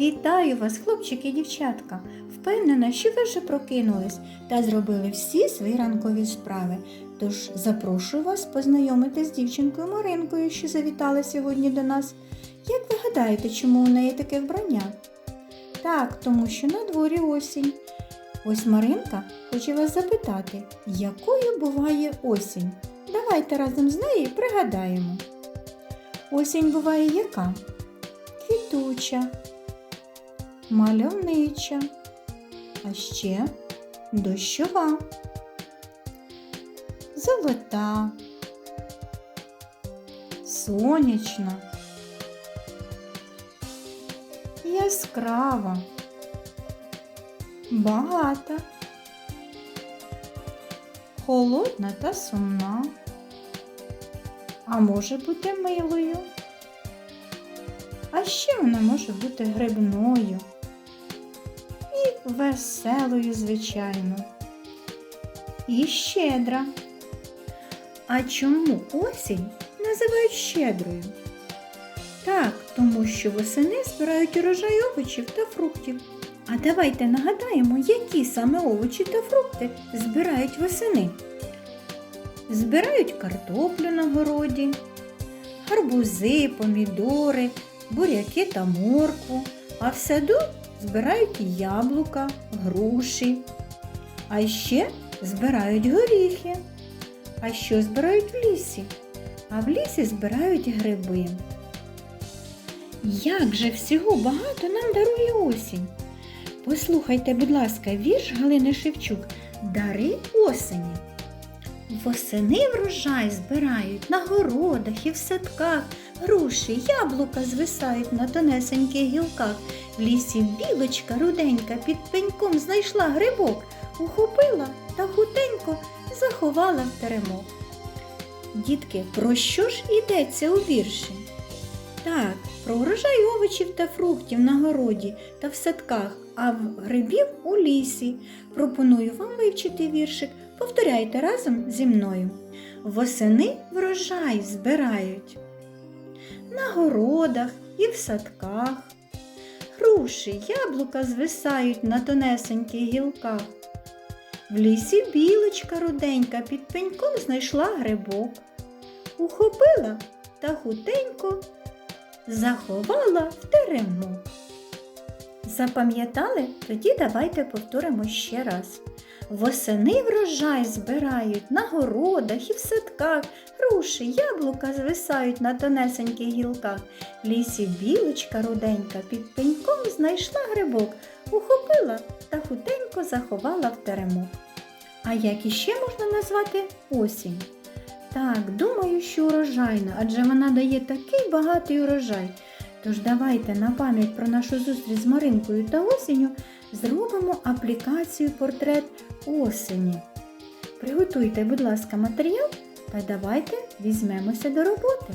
Вітаю вас, хлопчики і дівчатка. Впевнена, що ви вже прокинулись та зробили всі свої ранкові справи. Тож запрошую вас познайомити з дівчинкою Маринкою, що завітала сьогодні до нас. Як ви гадаєте, чому у неї таке вбрання? Так, тому що на дворі осінь. Ось Маринка хоче вас запитати, якою буває осінь? Давайте разом з нею пригадаємо. Осінь буває яка? Квітуча, мальовнича, а ще дощова, золота, сонячна, яскрава, багата, холодна та сумна, а може бути милою. А ще вона може бути грибною і веселою, звичайно, і щедра. А чому осінь називають щедрою? Так, тому що восени збирають урожай овочів та фруктів. А давайте нагадаємо, які саме овочі та фрукти збирають восени. Збирають картоплю на городі, гарбузи, помідори, буряки та моркву, а в саду збирають яблука, груші. А ще збирають горіхи. А що збирають в лісі? А в лісі збирають гриби. Як же всього багато нам дарує осінь? Послухайте, будь ласка, вірш Галини Шевчук Дари осені. Восени врожай збирають на городах і в садках, груші, яблука звисають на тонесеньких гілках. В лісі білочка руденька під пеньком знайшла грибок, ухопила та хутенько заховала в теремок. Дітки, про що ж йдеться у вірші? Так, про урожай овочів та фруктів на городі та в садках, а в грибів у лісі. Пропоную вам вивчити віршик. Повторяйте разом зі мною. Восени врожай збирають на городах і в садках. Груші, яблука звисають на тонесеньких гілках. В лісі білочка руденька під пеньком знайшла грибок. Ухопила та хутенько заховала в теремок. Запам'ятали? Тоді давайте повторимо ще раз. Восени врожай збирають на городах і в садках, груші, яблука звисають на тонесеньких гілках. Лісі білочка руденька під пеньком знайшла грибок, ухопила та хутенько заховала в теремок. А як іще можна назвати осінь? Так, думаю, що урожайна, адже вона дає такий багатий урожай. Тож давайте на пам'ять про нашу зустріч з Маринкою та осінню зробимо аплікацію портрет осені. Приготуйте, будь ласка, матеріал та давайте візьмемося до роботи.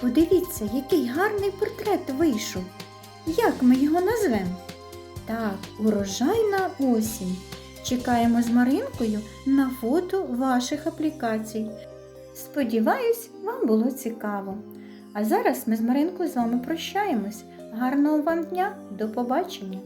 Подивіться, який гарний портрет вийшов. Як ми його назвемо? Так, урожайна осінь. Чекаємо з Маринкою на фото ваших аплікацій. Сподіваюсь, вам було цікаво. А зараз ми з Маринкою з вами прощаємось. Гарного вам дня, до побачення!